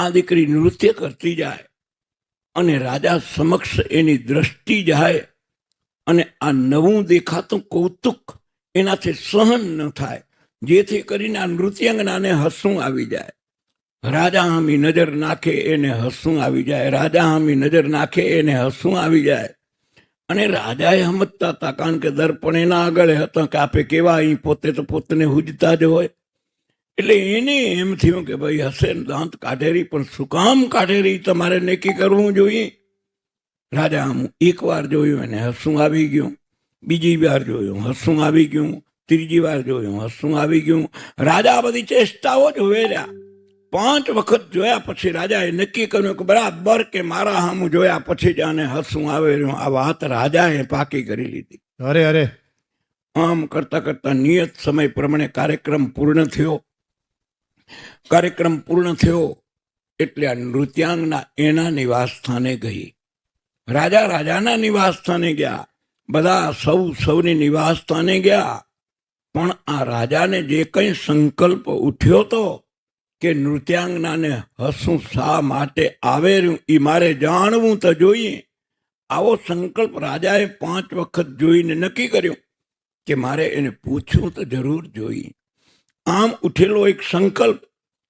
આ દીકરી નૃત્ય કરતી જાય અને રાજા સમક્ષ એની દ્રષ્ટિ જાય અને આ નવું દેખાતું કૌતુક એનાથી સહન ન થાય, જેથી કરીને આ નૃત્યાંગનાને હસવું આવી જાય. રાજા હામી નજર નાખે એને હસવું આવી જાય, રાજા હામી નજર નાખે એને હસવું આવી જાય. અને રાજાએ સમજતા હતા, કારણ કે દર્પણ એના આગળ હતા કે આપે કેવા અહીં પોતે તો પોતને હુજતા જ હોય. એટલે એને એમ થયું કે ભાઈ હશે દાંત કાઢેરી પણ શું કામ કાઢેરી તમારે નક્કી કરવું જોઈએ? રાજા આમ એક વાર જોયું એને હસું આવી ગયું. બીજી વાર જોયું હસવું આવી ગયું. ત્રીજી વાર જોયું હસું આવી ગયું. રાજા બધી ચેષ્ટાઓ જોવે રહ્યા પાંચ વખત જોયા પછી રાજાએ નક્કી કર્યું કે બરાબર કે મારા હામું જોયા પછી જ આને હસવું આવે આ વાત રાજાએ પાકી કરી લીધી. અરે અરે. આમ કરતા કરતા નિયત સમય પ્રમાણે કાર્યક્રમ પૂર્ણ થયો. કાર્યક્રમ પૂર્ણ થયો એટલે આ નૃત્યાંગના એના નિવાસ ગઈ. રાજા રાજાના નિવાસ ગયા. બધા સૌ સૌની નિવાસ ગયા. પણ આ રાજાને જે કંઈ સંકલ્પ ઉઠ્યો તો કે નૃત્યાંગનાને હસું શા માટે આવે રહ્યું એ મારે જાણવું તો જોઈએ. આવો સંકલ્પ રાજાએ પાંચ વખત જોઈને નક્કી કર્યું કે મારે એને પૂછવું તો જરૂર જોઈએ. આમ ઉઠેલો એક સંકલ્પ.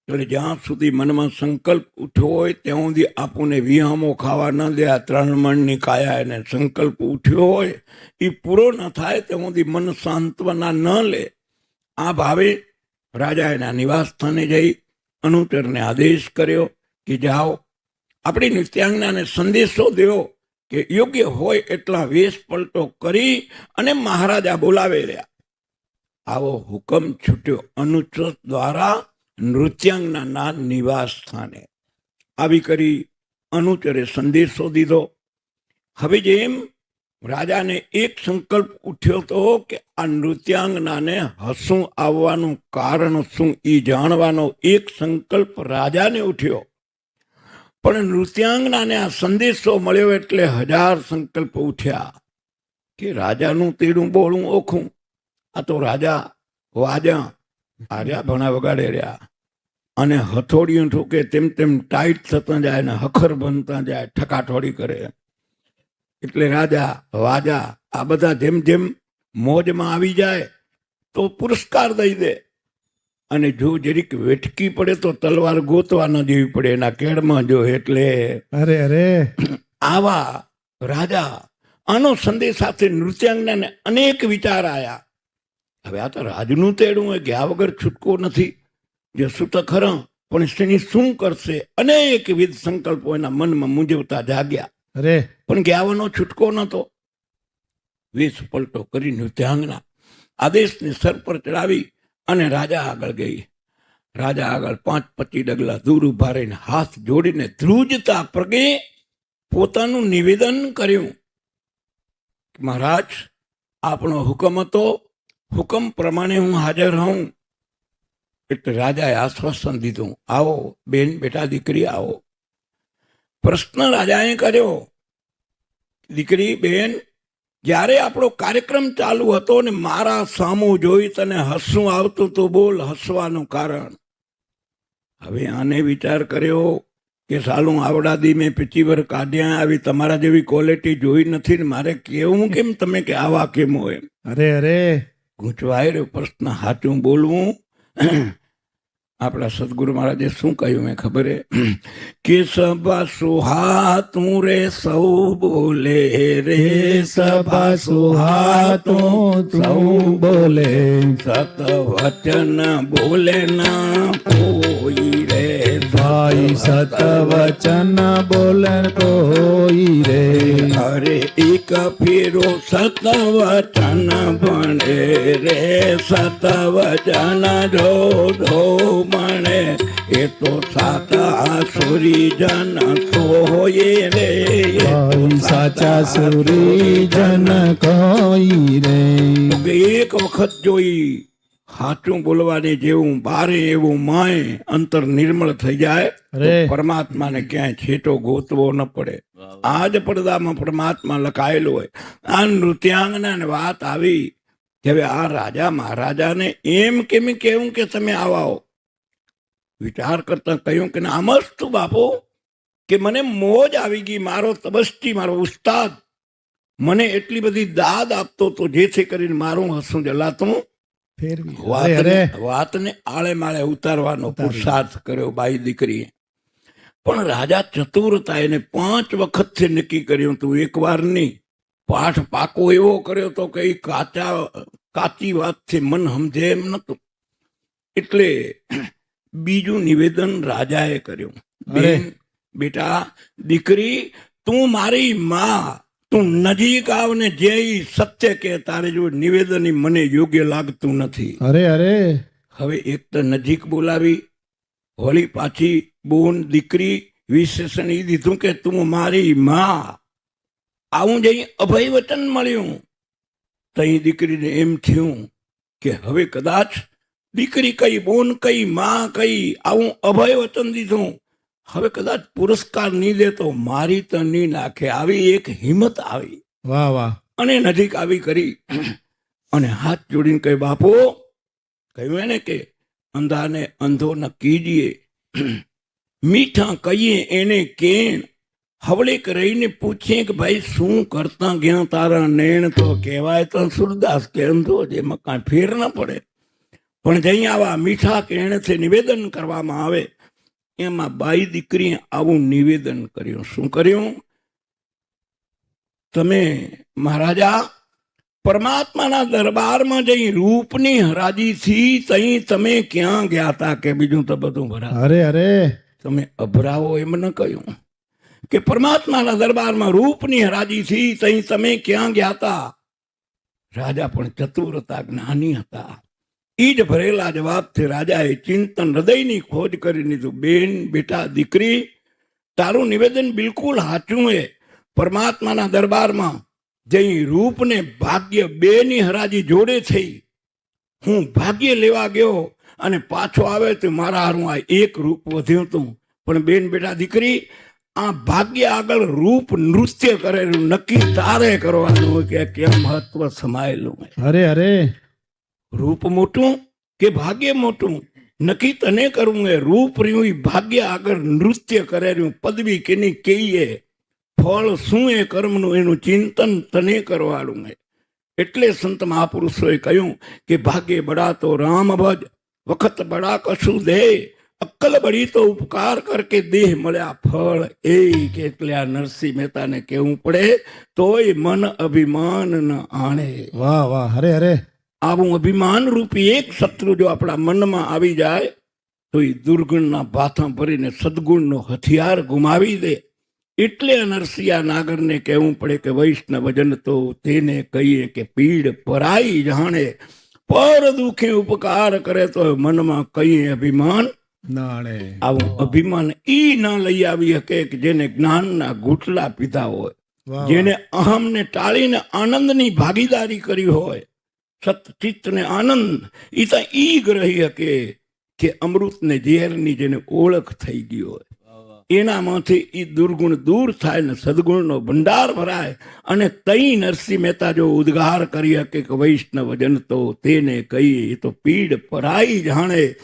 એટલે જ્યાં સુધી મનમાં સંકલ્પ ઉઠ્યો હોય ત્યાં સુધી આપણને વિહામો ખાવા ન દે, આ ત્રણ કાયા એને સંકલ્પ ઉઠ્યો હોય, એ પૂરો ન થાય ત્યાં સુધી મન સાંત્વના ન લે. આ ભાવે રાજા એના નિવાસ સ્થાને જઈ અનુચરને આદેશ કર્યો કે જાઓ, આપણી નિત્યાંગનાને સંદેશો દેવો કે યોગ્ય હોય એટલા વેશ પલટો કરી અને મહારાજા બોલાવે રહ્યા. આવો હુકમ છૂટ્યો. અનુચર દ્વારા નૃત્યાંગના નિવાસ સ્થાને. આવી કરી અનુચરે સંદેશો દીધો. હવે જેમ રાજાને એક સંકલ્પ ઉઠ્યો તો કે આ નૃત્યાંગનાને હસું આવવાનું કારણ શું એ જાણવાનો એક સંકલ્પ રાજાને ઉઠ્યો. પણ નૃત્યાંગનાને આ સંદેશો મળ્યો એટલે હજાર સંકલ્પ ઉઠ્યા કે રાજાનું તેડું બોળું ઓખું. આ તો રાજા વાજા આર્યા ભણા વગાડે રહ્યા. અને હથોડિયું ઠૂકે તેમ તેમ ટાઈટ થતા જાય ને હખર બનતા જાય ઠકાઠોડી કરે. એટલે રાજા વાજા આ બધા જેમ જેમ મોજમાં આવી જાય તો પુરસ્કાર દઈ દે. અને જો જરીક વેઠકી પડે તો તલવાર ગોતવા ન દેવી પડે એના કેળમાં જો એટલે અરે અરે. આવા રાજા આનો સંદેશ સાથે નૃત્યાંગનાને અનેક વિચાર આયા. હવે આ તો રાજનું તેડું કે ગયા વગર છૂટકો નથી. જે સુત ખરા પણ તેની શું કરશે? અનેક વિધ સંકલ્પો એના મનમાં મૂંઝવતા જાગ્યા. અરે. પણ ગ્યાવાનો છૂટકો નતો વેશ પલટો કરી નૃત્યાંગના આદેશને સર પર ચડાવી અને રાજા આગળ ગઈ. રાજા આગળ પાંચ પચી ડગલા દૂર ઊભા રહીને હાથ જોડીને ધ્રુજતા પ્રગે પોતાનું નિવેદન કર્યું. મહારાજ આપણો હુકમ હતો હુકમ પ્રમાણે હું હાજર હોઉં એટલે રાજાએ આશ્વાસન દીધું, આવો, બેન, બેટા, દીકરી, આવો. પ્રશ્ન રાજાએ કર્યો, દીકરી, બેન, જ્યારે આપણો કાર્યક્રમ ચાલુ હતો ને મારા સામું જોઈ તને હસવું આવતું તો બોલ હસવાનું કારણ. હવે આને વિચાર કર્યો કે સાલું આવડાદી મેં પીચીવર કાઢ્યા, આવી તમારા જેવી ક્વોલિટી જોઈ નથી ને મારે કેવું, કેમ તમે કે આવા કેમ હોય અરે અરે ગૂંચવાય રહ્યો પ્રશ્ન સાચું બોલવું? આપણા સદગુરુ મહારાજે શું કહ્યું મેં ખબર? હે કે સભા સુહા તું રે, સૌ બોલે રે, સભા સુહા તું સૌ બોલે. સત વચન બોલે ના કોઈ. રે ભાઈ સત વચન બોલન કોઈ રે. અરે એક ફેરો સત વચન ભણે રે. સત વચન જો જો મણે એ તો સાત આસુરી જન સોય રે. ભાઈ સાચા સુરી જન કોઈ રે. એક વખત જોઈ સાચું બોલવાની જેવું ભારે એવું માય અંતર નિર્મળ થઈ જાય પરમાત્માને ક્યાંય છેટો ગોતવો ન પડે. આ જ પડદામાં પરમાત્મા લખાયેલું હોય. આ નૃત્યાંગના વાત આવી કે હવે આ રાજા મહારાજાને એમ કેમ કેવું કે તમે આવાઓ? વિચાર કરતા કહ્યું કે આમ જ તું બાપુ કે મને મોજ આવી ગઈ મારો તબસ્તી મારો ઉસ્તાદ. મને એટલી બધી દાદ આપતો તો જેથી કરીને મારું હસું જલાતું. ફેરવી. વાતને વાતને આળે માળે ઉતારવાનો પુરુષાર્થ કર્યો બાઈ દીકરીએ. પણ રાજા ચતુરતા એને પાંચ વખતથી નક્કી કર્યું હતું એક વાર નહીં પાઠ પાકો એવો કર્યો તો કે કાચા કાચી વાતથી મન સમજે એમ નતું. એટલે બીજું નિવેદન રાજાએ કર્યું. બેન બેટા દીકરી તું મારી માં તું નજીક આવ ને જે ઈ સત્ય કે તારે જો નિવેદન મને યોગ્ય લાગતું નથી. અરે અરે. હવે એક તો નજીક બોલાવી હોળી પાછી બોન દીકરી વિશેષણ એ દીધું કે તું મારી માં. આવું જઈ અભય વચન મળ્યું. તઈ દીકરીને એમ થયું કે હવે કદાચ દીકરી કઈ બોન કઈ માં કઈ આવું અભય વચન દીધું. હવે કદાચ પુરસ્કાર નહીં દે તો મારી તો નહીં નાખે આવી એક હિંમત આવી. વાહ વાહ. અને નજીક આવી કરી. અને હાથ જોડીને કહે બાપુ કહ્યું એને કે અંધાને અંધો ન કીજીએ મીઠા કહીએ એને કેણ. હવળેક રહીને પૂછીએ કે ભાઈ શું કરતા ગયા તારા નેણ? તો કહેવાય તો સુરદાસ કે અંધો જેમાં કાંઈ ફેર ન પડે. પણ જઈ આવા મીઠા કેણથી નિવેદન કરવામાં આવે. એમાં બાઈ દીકરીએ આવું નિવેદન કર્યું. શું કર્યું? તમે મહારાજા પરમાત્માના દરબારમાં જઈ રૂપની હરાજીથી તઈ તમે ક્યાં ગયા હતા કે બીજું તો બધું ભરા. અરે અરે. તમે અભરાવો એમ ન કહ્યું કે પરમાત્માના દરબારમાં રૂપની હરાજીથી તઈ તમે ક્યાં ગયા હતા રાજા પણ ચતુર હતા જ્ઞાની હતા. ઈ જ ભરેલા જવાબથી રાજાએ ચિંતન હૃદયની ખોજ કરી લીધું. બેન, બેટા, દીકરી, તારું નિવેદન બિલકુલ સાચું એ પરમાત્માના દરબારમાં જઈ રૂપને ભાગ્ય બેની હરાજી જોડે થઈ. હું ભાગ્ય લેવા ગયો અને પાછો આવે તો મારા હારું આ એક રૂપ વધ્યું હતું પણ બેન, બેટા, દીકરી, આ ભાગ્ય આગળ રૂપ નૃત્ય કરેલું નક્કી તારે કરવાનું કે કેમ મહત્વ સમાયેલું અરે અરે. રૂપ મોટું કે ભાગ્ય મોટું? નક્કી તને કરવું એ રૂપ રહ્યું ભાગ્ય આગળ નૃત્ય કરે રહ્યું. પદવી કેની કહીએ ફળ શું એ કર્મનું? એનું ચિંતન તને કરવાનું એ એટલે સંત મહાપુરુષોએ કહ્યું કે ભાગ્ય બડા તો રામ ભજ, વખત બડા કશું દે. અક્કલ બળી તો ઉપકાર કર કે દેહ મળ્યા ફળ. એ કે એટલે આ નરસિંહ મહેતાને કહેવું પડે, તોય મન અભિમાન ન આણે. વાહ વાહ. હરે અરે આવું અભિમાન રૂપી એક શત્રુ જો આપણા મનમાં આવી જાય તો એ દુર્ગુણના ભાથા ભરીને સદગુણનો હથિયાર ગુમાવી દે. એટલે નરસિંહ નાગરને કહેવું પડે કે વૈષ્ણવજન તો તેને કહીએ કે પીડ પરાઈ જાણે. પર દુખે ઉપકાર કરે તો મનમાં કહીએ અભિમાન. આવું અભિમાન ઈ ના લઈ આવી શકે કે જેને જ્ઞાનના ઘૂંટલા પીધા હોય. જેને અહમને ટાળીને આનંદની ભાગીદારી કરી હોય. સતચિત્ત ને આનંદ. એ તો ઈ ગ્રહી શકે કે અમૃતને ઝેરની જેને ઓળખ થઈ ગયો હોય. એનામાંથી એ દુર્ગુણ દૂર થાય ને સદગુણનો ભંડાર ભરાય. અને તઈ નરસિંહ મહેતા જો ઉદ્ગાર કરી શકે કે વૈષ્ણવ જન તો તેને કહીએ એ તો પીડ પરાઈ જાણે.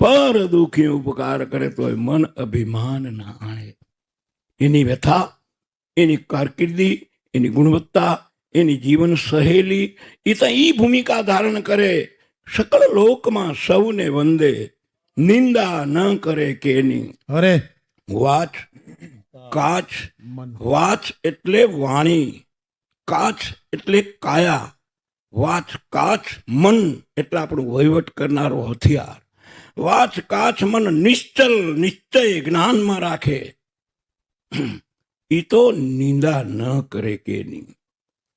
પર દુઃખી ઉપકાર કરે તો મન અભિમાન ના આણે. એની વ્યથા, એની કારકિર્દી, એની ગુણવત્તા એની જીવન સહેલી એ તો એ ભૂમિકા ધારણ કરે. સકળ લોકમાં સૌને વંદે. નિંદા ન કરે કે એની અરે. વાચ કાચ વાચ એટલે વાણી કાચ એટલે કાયા. વાચ કાચ મન એટલે આપણું વહીવટ કરનારો હથિયાર. વાચ કાચ મન નિશ્ચલ નિશ્ચય જ્ઞાનમાં રાખે. એ તો નિંદા ન કરે કે નહીં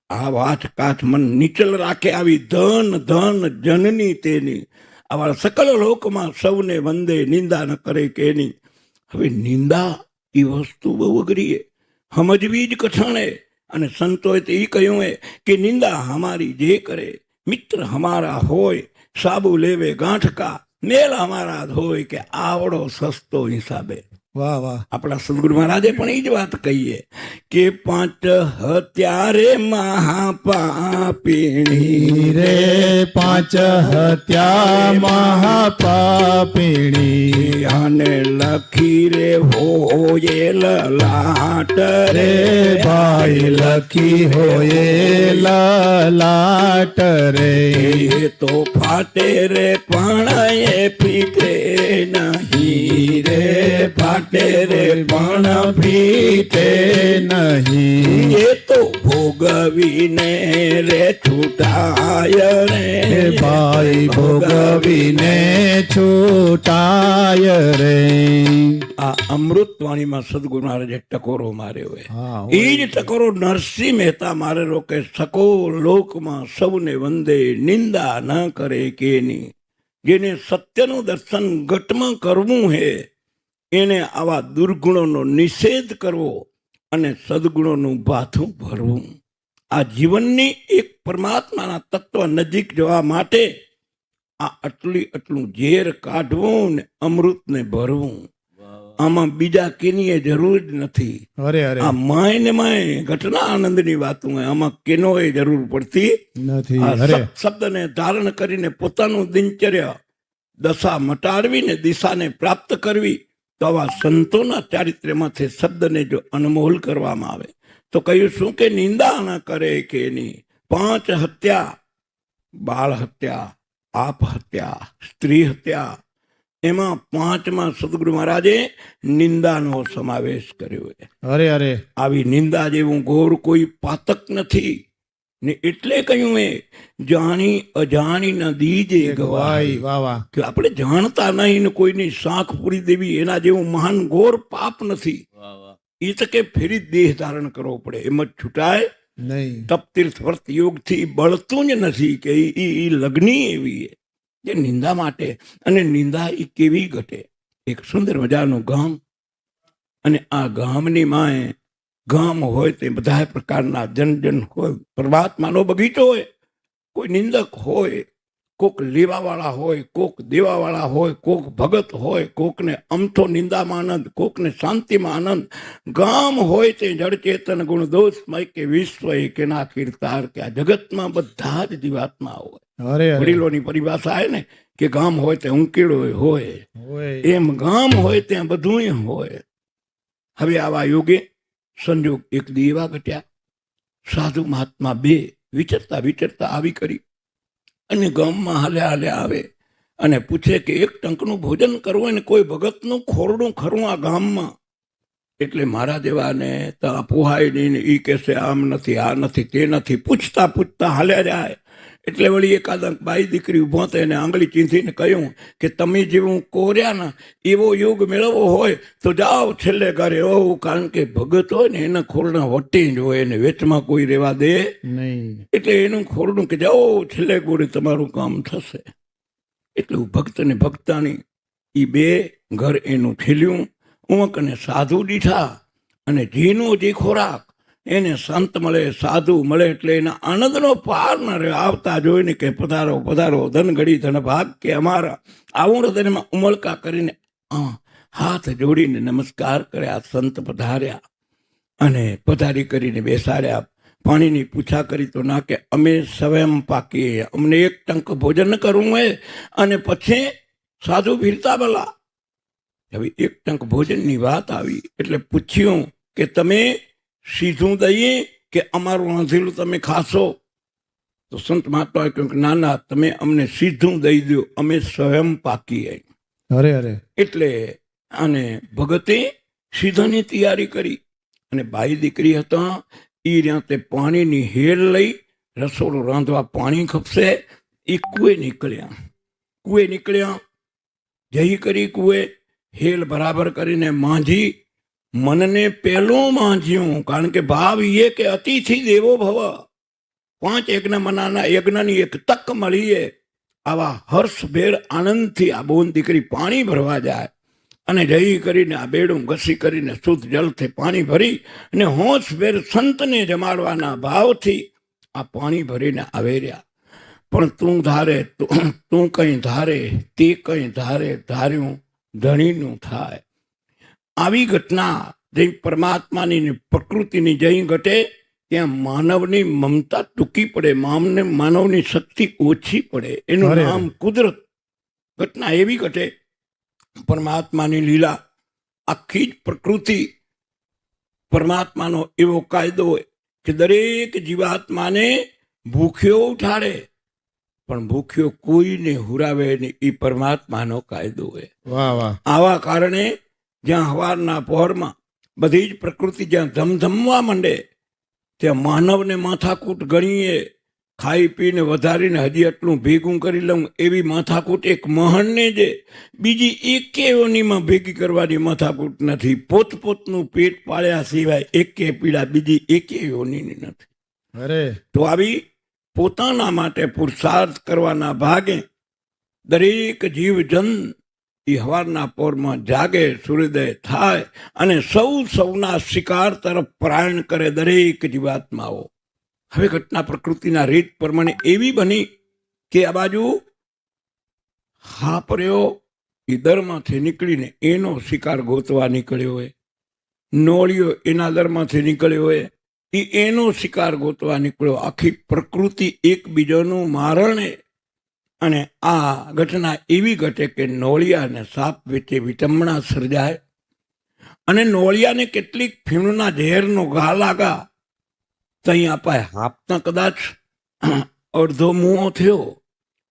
આ વાત કાથ મન નિચલ રાખે આવી ધન ધન, જનની તેની. આવા સકલ લોકમાં સૌને વંદે, નિંદા ન કરે કે એની હવે નિંદા એ વસ્તુ બહુ અઘરી સમજવી જ કઠણ અને સંતોએ તો એ કહ્યું એ કે નિંદા હમારી જે કરે, મિત્ર હમારા હોય, સાબુ લેવે ગાંઠકા, મેલ હમારા હોય કે આવડો સસ્તો હિસાબે. વાહ વાહ. આપણા સદગુરુ મહારાજે પણ એ જ વાત કહીએ કે પાંચ હત્યારે મહાપાપીણી રે. પાંચ હત્યા મહાપાપીણી અને લખી રે હોયે લલાટ રે. ભાઈ લખી હોય લાટ રે. તો ફાટે રે પણ એ ફીટે નહીં. રે ફાટે રે પણ ફીટે નહીં. એ તો ભોગવીને રે છૂટાય રે. ભાઈ ભોગવીને છૂટાય રે. આ અમૃતવાણીમાં સદગુરુ મહારાજે ટકોરો માર્યો હોય. એ જ ટકોરો નરસિંહ મહેતા મારેલો કે સકો લોકમાં સૌને વંદે નિંદા ન કરે કેની જેને સત્યનું દર્શન ઘટમાં કરવું હે, એને આવા દુર્ગુણોનો નિષેધ કરવો અને સદગુણોનું ભાથું ભરવું. આ જીવનની એક પરમાત્માના તત્વ નજીક જવા માટે આ આટલી આટલું ઝેર કાઢવું ને અમૃતને ભરવું. આમાં બીજા કેની જરૂર જ નથી. અરે અરે. આ માય ને માય ઘટના આનંદની વાતો હોય આમાં કેનોય જરૂર પડતી. નથી શબ્દને ધારણ કરીને પોતાનું દિનચર્યા દશા મટાડવીને દિશાને પ્રાપ્ત કરવી તો આવા સંતોના ચારિત્ર્યમાંથી શબ્દને જો અનમોલ કરવામાં આવે તો કહ્યું શું કે નિંદા ના કરે કે એની પાંચ હત્યા બાળ હત્યા આપ હત્યા સ્ત્રી હત્યા એમાં પાંચમાં સદગુરુ મહારાજે નિંદાનો સમાવેશ કર્યો છે. અરે અરે. આવી નિંદા જેવું ઘોર કોઈ પાતક નથી. ને એટલે કહ્યું એ જાણી અજાણી નદી જે ગવાય. વાહ વાહ. કે આપણે જાણતા નહીં ને કોઈની સાખ પૂરી દેવી એના જેવું મહાન ઘોર પાપ નથી. એ તો કે ફેરી દેહ ધારણ કરવો પડે. એમ જ છૂટાય. નહીં. તપ તીર્થ વ્રત યોગથી બળતું જ નથી કે એ ઈ લગ્ની એવી જે નિંદા માટે અને નિંદા એ કેવી ઘટે? એક સુંદર મજાનું ગામ અને આ ગામની માએ ગામ હોય તે બધા પ્રકારના જન જન હોય, પરમાત્માનો બગીચો હોય, કોઈ નિંદક હોય, કોક લેવાવાળા હોય, કોક દેવાવાળા હોય, કોક ભગત હોય, કોકને અમથો નિંદામાં આનંદ, કોકને શાંતિમાં આનંદ. ગામ હોય તે જળચેતન ગુણ દોષમય કે વિશ્વ કે ના કીર્તાર કે આ જગતમાં બધા જ જીવાત્મા હોય. અરે વડીલોની પરિભાષા આવે ને કે ગામ હોય તે ઉંકેળો હોય. એમ ગામ હોય ત્યાં બધું હોય. હવે આવા યોગે સંજોગ એક દી એવા ઘટ્યા. સાધુ મહાત્મા બે વિચરતા વિચરતા આવી કરી. અને ગામમાં હાલ્યા હાલ્યા આવે. અને પૂછે કે એક ટંકનું ભોજન કરવું હોય ને કોઈ ભગતનું ખોરડું ખરું આ ગામમાં? એટલે મારા દેવાને તો આ પોહાય નહીં ને એ કહેશે આમ નથી આ નથી તે નથી. પૂછતા પૂછતા હાલ્યા જાય. એટલે વળી એકાદ બાઈ દીકરી ઊભો થઈ એને આંગળી ચીંધીને કહ્યું કે તમે જેવું કોર્યા ના એવો યોગ મેળવવો હોય તો જાઓ છેલ્લે ઘરે હોવ કારણ કે ભગત હોય ને એના ખોરડા વટી જ હોય એને વેચમાં કોઈ રહેવા દે નહીં. એટલે એનું ખોરડું કે જાઓ છેલ્લે ગોળે તમારું કામ થશે. એટલું ભક્ત ને ભક્તાની એ બે ઘર એનું ઠેલ્યું ઊંક અને સાધુ દીઠા અને જેનો જે ખોરાક એને સંત મળે, સાધુ મળે એટલે એના આનંદનો પાર ન રહે આવતા જોઈને કે પધારો પધારો ધન ઘડી ધન ભાગ કે અમારા આવું હૃદયમાં ઉમળકા કરીને હાથ જોડીને નમસ્કાર કર્યા સંત પધાર્યા. અને પધારી કરીને બેસાડ્યા. પાણીની પૂછા કરી તો ના કે અમે સ્વયં પાકીએ, અમને એક ટંક ભોજન કરવું હોય અને પછી સાધુ ભીરતા ભલા હવે એક ટંક ભોજનની વાત આવી. એટલે પૂછ્યું કે તમે સીધું દઈએ કે અમારું રાંધેલું તમે ખાશો? તો સંત મહાત્મા કહ્યું કે ના ના તમે અમને સીધું દઈ દો અમે સ્વયં પાકીએ અરે અરે. એટલે આને ભગતે સીધાની તૈયારી કરી. અને બાઈ દીકરી હતા એ રહ્યા તે પાણીની હેલ લઈ રસોડું રાંધવા પાણી ખપશે. એ કુએ નીકળ્યા. કુએ નીકળ્યા. જઈ કરી કુએ હેલ બરાબર કરીને માંજી. મનને પહેલો માંજ્યું કારણ કે ભાવ એ કે અતિથિ દેવો ભવ. પાંચ યજ્ઞ મનાના યજ્ઞની એક તક મળીએ, આવા હર્ષભેર આનંદથી આ બોન દીકરી પાણી ભરવા જાય. અને જઈ કરીને આ બેડું ઘસી કરીને શુદ્ધ જળથી પાણી ભરી અને હોંશભેર સંતને જમાડવાના ભાવથી આ પાણી ભરીને આવે રહ્યા. પણ તું ધારે તું કંઈ ધારે, તે કંઈ ધારે, ધાર્યું ધણીનું થાય. આવી ઘટના જે પરમાત્માની પ્રકૃતિની જઈ ઘટે ત્યાં માનવની મમતા ટૂંકી પડે મામને માનવની શક્તિ ઓછી પડે. એનું. નામ કુદરત ઘટના એવી ઘટે પરમાત્માની લીલા આખી જ પ્રકૃતિ પરમાત્માનો એવો કાયદો હોય કે દરેક જીવાત્માને ભૂખ્યો ઉઠાડે. પણ ભૂખ્યો કોઈને હુરાવે નહીં એ પરમાત્માનો કાયદો હોય. વાહ વાહ. આવા કારણે જ્યાં હવારના પહોરમાં બધી જ પ્રકૃતિ જ્યાં ધમધમવા માંડે ત્યાં માનવને માથાકૂટ ગણીએ ખાઈ પીને વધારીને હજી આટલું ભેગું કરી લઉં એવી માથાકૂટ એક મહણને જે બીજી એકેયોનીમાં ભેગી કરવાની માથાકૂટ નથી. પોતપોતનું પેટ પાળ્યા સિવાય એકે પીડા બીજી એકેયોનીની નથી. અરે. તો આવી પોતાના માટે પુરુષાર્થ કરવાના ભાગે દરેક જીવજન એ હવારના પોરમાં જાગે, સૂર્યોદય થાય અને સૌ સૌના શિકાર તરફ પ્રયાણ કરે દરેક જીવાત્માઓ. હવે ઘટના પ્રકૃતિના રીત પ્રમાણે એવી બની કે આ બાજુ હાપર્યો એ દરમાંથી નીકળીને એનો શિકાર ગોતવા નીકળ્યો હોય. નોળિયો એના દરમાંથી નીકળ્યો હોય. એ એનો શિકાર ગોતવા નીકળ્યો. આખી પ્રકૃતિ એકબીજાનું મારણે અને આ ઘટના એવી ઘટે કે નોળિયાને સાપ વેચે વિટંબણા સર્જાય અને નોળિયાને કેટલીક ફીણના ઝેરનો ઘા લાગા. તઈ અપાય હાપતા કદાચ અડધો મુઓ થયો.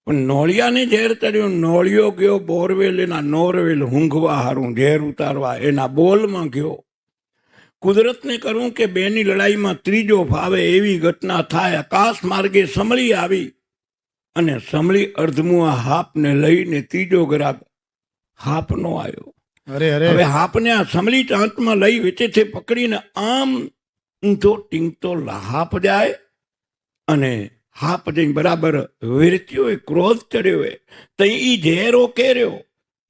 પણ નોળિયાને ઝેર ચડ્યો, નોળિયો ગયો બોરવેલ એના નોરવેલ ઊંઘવા હારું ઝેર ઉતારવા એના બોલમાં ગયો. કુદરતને કરું કે બેની લડાઈમાં ત્રીજો ફાવે એવી ઘટના થાય આકાશ માર્ગે સમળી આવી. અને સમળી અર્ધમુઆ હાપને લઈને ત્રીજો ગ્રાહક હાપનો આવ્યો. અરે અરે. હવે હાપને આ સમળી ચાંચમાં લઈ વેચેથી પકડીને આમ ઊંધો ટીંગતો હાપ જાય અને હાપ જઈને બરાબર વેરત્યો હોય ક્રોધ ચડ્યો હોય તો એ ઝેરો કેર્યો.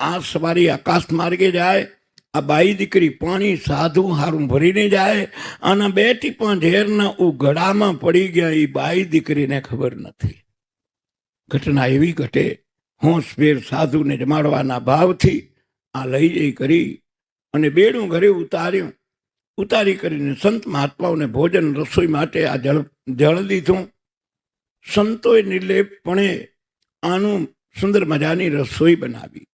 આ સવારી આકાશ માર્ગે જાય આ બાઈ દીકરી પાણી સાધુ હારું ભરીને જાય અને બે ટીપા ઝેરના ઉઘડામાં પડી ગયા એ બાઈ દીકરીને ખબર નથી. ઘટના એવી ઘટે હોંશભેર સાધુને જમાડવાના ભાવથી આ લઈ જઈ કરી અને બેડું ઘરે ઉતાર્યું. ઉતારી કરીને સંત મહાત્માઓને ભોજન રસોઈ માટે આ જળ જળ દીધું સંતોએ નિર્લેપપણે આનું સુંદર મજાની રસોઈ બનાવી.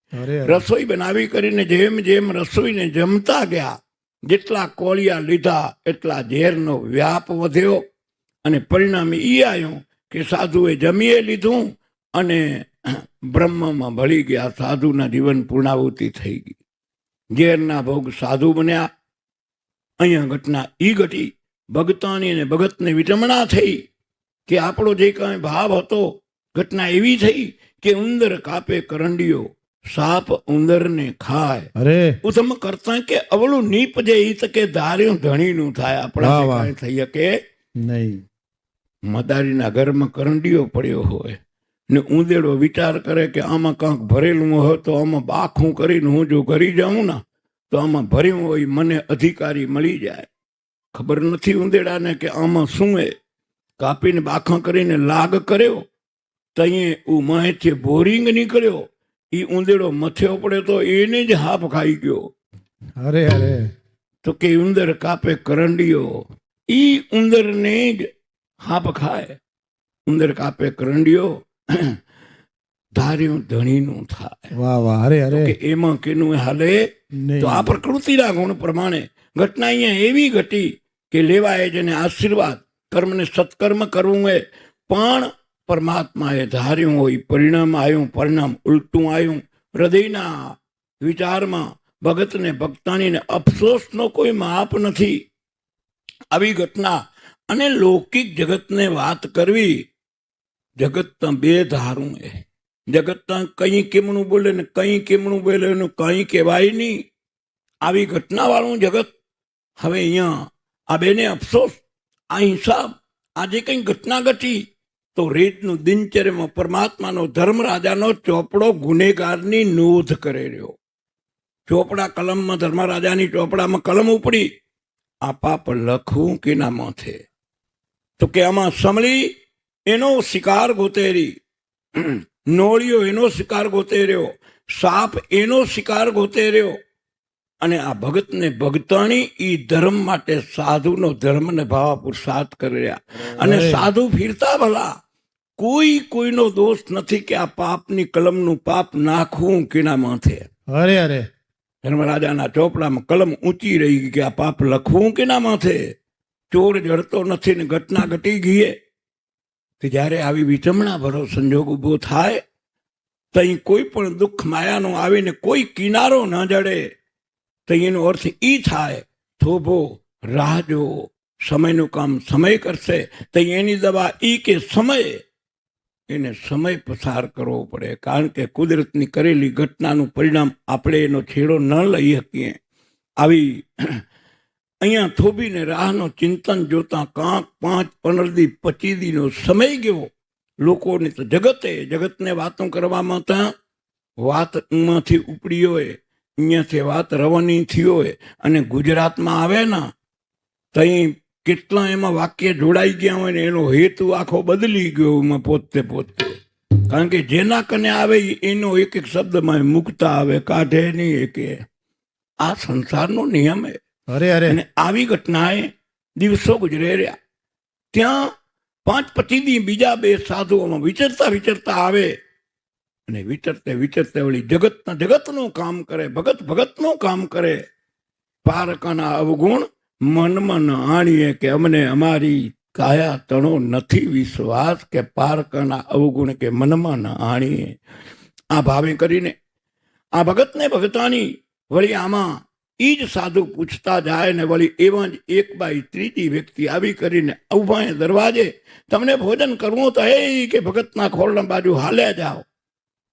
રસોઈ બનાવી કરીને જેમ જેમ રસોઈને જમતા ગયા જેટલા કોળિયા લીધા એટલા ઝેરનો વ્યાપ વધ્યો અને પરિણામે એ આવ્યું કે સાધુએ જમીએ લીધું અને બ્રહ્મમાં ભળી ગયા સાધુના જીવન પૂર્ણાહુતિ થઈ ગઈ. ઝેરના ભોગ સાધુ બન્યા. અહીંયા ઘટના ઈ ઘટી. ભગતાની અને ભગતને વિટમણા થઈ કે આપણો જે કાંઈ ભાવ હતો ઘટના એવી થઈ કે ઉંદર કાપે કરંડીઓ સાપ ઉંદરને ખાય. અરે. ઉત્તમ કરતા કે અવળું નીપજે ઈ તકે ધાર્યું ધણીનું થાય આપણા. થઈ શકે. નહીં. મદારીના ઘરમાં કરંડીઓ પડ્યો હોય. ને ઉંદેડો વિચાર કરે કે આમાં કાંક ભરેલું હોય તો આમાં બાખું કરીને હું જો ઘરી જાઉં ને તો આમાં ભર્યું હોય મને અધિકારી મળી જાય. ખબર નથી ઉંદેડાને કે આમાં શું એ? કાપીને બાખા કરીને લાગ કર્યો તઈએ ઉ માહિતી બોરિંગ નીકળ્યો એ ઉંદેડો મથ્યો પડે તો એને જ હાફ ખાઈ ગયો. અરે અરે. તો કે ઉંદર કાપે કરંડીઓ ઈ ઉંદરને જ હાપ ખાય. ઉંદર કાપે કરંડીઓ ધાર્યું ધણીનું થાય. વાહ વાહ અરે અરે કે એમાં કેનું હાલે? તો આ પ્રકૃતિના ગુણ પ્રમાણે. ઘટના અહીંયા એવી ઘટી કે લેવાય જેને આશીર્વાદ કર્મને સત્કર્મ કરવું હોય પણ પરમાત્માએ ધાર્યું હોય પરિણામ આવ્યું પરિણામ ઉલટું આવ્યું. હૃદયના વિચારમાં ભગતને ભક્તાનીને અફસોસનો કોઈ માપ નથી. આવી ઘટના અને લૌકિક જગતને વાત કરવી જગતના બે ધારું એ જગતના કંઈ કેમનું બોલે ને કંઈ કેમનું બોલે એનું કંઈ કહેવાય નહીં. આવી ઘટનાવાળું જગત હવે અહીંયા આ બેને અફસોસ, આ હિસાબ, આજે કંઈ ઘટના ઘટી તો રેતનું દિનચર્યમાં પરમાત્માનો ધર્મરાજાનો ચોપડો ગુનેગારની નોંધ કરે રહ્યો. ચોપડા કલમમાં, ધર્મરાજાની ચોપડામાં કલમ ઉપડી, આ પાપ લખવું કે ના માથે? તો કે આમાં સમળી એનો શિકાર ગોતેરી. નોળિયો એનો શિકાર ગોતે રહ્યો સાપ એનો શિકાર ગોતે રહ્યો અને આ ભગતને ભગતાણી એ ધર્મ માટે સાધુનો ધર્મને ભાવા પુરુષાર્થ કરી રહ્યા અને સાધુ ફીરતા ભલા. કોઈ કોઈનો દોષ નથી કે આ પાપની કલમનું પાપ નાખવું કેના માથે. અરે અરે. ધર્મરાજાના ચોપડામાં કલમ ઊંચી રહી ગઈ કે આ પાપ લખવું કેના માથે? ચોર જડતો નથી ને ઘટના ઘટી ગઈ કે જ્યારે આવી વિચમણા ભરો સંજોગ ઊભો થાય, તઈ કોઈ પણ દુઃખ માયાનો આવીને કોઈ કિનારો ન જડે તો એનો અર્થ એ થાય, થોભો, રાહ જો સમયનું કામ સમય કરશે તો એની દવા એ કે સમય, એને સમય પસાર કરવો પડે. કારણ કે કુદરતની કરેલી ઘટનાનું પરિણામ આપણે એનો છેડો ન લઈ શકીએ. આવી અહીંયા થોભીને રાહનો ચિંતન જોતા કાંક પાંચ પંદર દી પચીસ દીનો સમય ગયો. લોકોને તો જગતે જગતને વાતો કરવામાં ત્યાં વાતમાંથી ઉપડી હોય અહીંયાથી વાત રવાની થઈ હોય અને ગુજરાતમાં આવે ને, તઈ કેટલા એમાં વાક્ય જોડાઈ ગયા હોય ને એનો હેતુ આખો બદલી ગયો એમાં પોતે પોતે. કારણ કે જેના કને આવે એનો એક એક શબ્દમાં મુકતા આવે, કાઢે નહીં કે આ સંસારનો નિયમ છે અરે અરે. અને આવી ઘટનાએ દિવસો ગુજરે રહ્યા. ત્યાં પાંચ પછીથી બીજા બે સાધુઓમાં વિચરતા વિચરતા આવે અને વિચરતે વિચરતે વળી જગતના જગતનું કામ કરે, ભગત ભગતનું કામ કરે. પારકાના અવગુણ મનમાં આણીએ કે અમને અમારી કાયા તણો નથી વિશ્વાસ કે પારકાના અવગુણ કે મનમાં આણીએ. આ ભાવે કરીને આ ભગતને ભગતાની વળી આમાં ઈ જ સાધુ પૂછતા જાય ને વળી એવા જ એક બાઈ ત્રીજી વ્યક્તિ આવી કરીને ઊભા દરવાજે, તમને ભોજન કરવું તો એ કે ભગતના ખોળના બાજુ હાલ્યા જાઓ.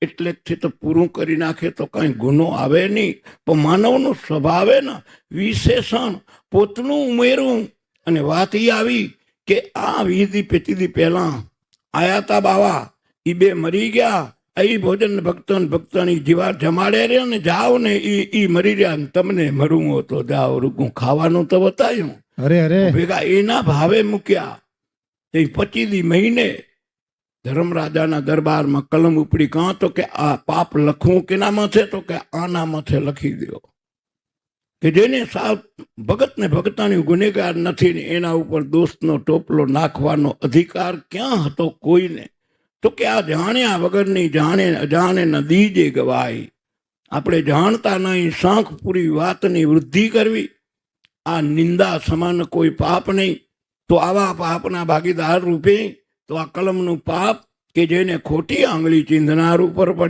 એટલે જ તો પૂરું કરી નાખે તો કઈ ગુનો આવે નહીં. પણ માનવનો સ્વભાવે ને, વિશેષણ, પોતનું ઉમેરું. અને વાત એ આવી કે આ વીધી પેતીદી પહેલા આયાતા બાવા એ બે મરી ગયા ઈ ભોજન ભક્તન ભક્તની જીવા જમાડે રે ને જાઓ ને ઈ ઈ મરી રહ્યા તમને મરવું તો જાઓ રૂકું. ખાવાનું તો બતાવ્યું અરે અરે. ભેગા એના ભાવે મૂક્યા. તે પચીદી મહિને ધર્મરાજાના દરબારમાં કલમ ઉપડી કાં તો કે આ પાપ લખવું કેના માથે? તો કે આના માથે લખી દો કે જેને સાવ ભગત ને ભગતાની ગુનેગાર નથી ને એના ઉપર દોસ્તનો ટોપલો નાખવાનો અધિકાર ક્યાં હતો કોઈને? તો કે આ જાણ્યા વગરની જાણે અજાણે નદી જે ગવાય. આપણે જાણતા નહીં શાંખ પૂરી વાતની વૃદ્ધિ કરવી. આ નિંદા સમાન કોઈ પાપ નહીં. તો આવા પાપના ભાગીદાર રૂપે તો આ કલમનું પાપ કે જેને ખોટી આંગળી ચિંધનાર ઉપર પડે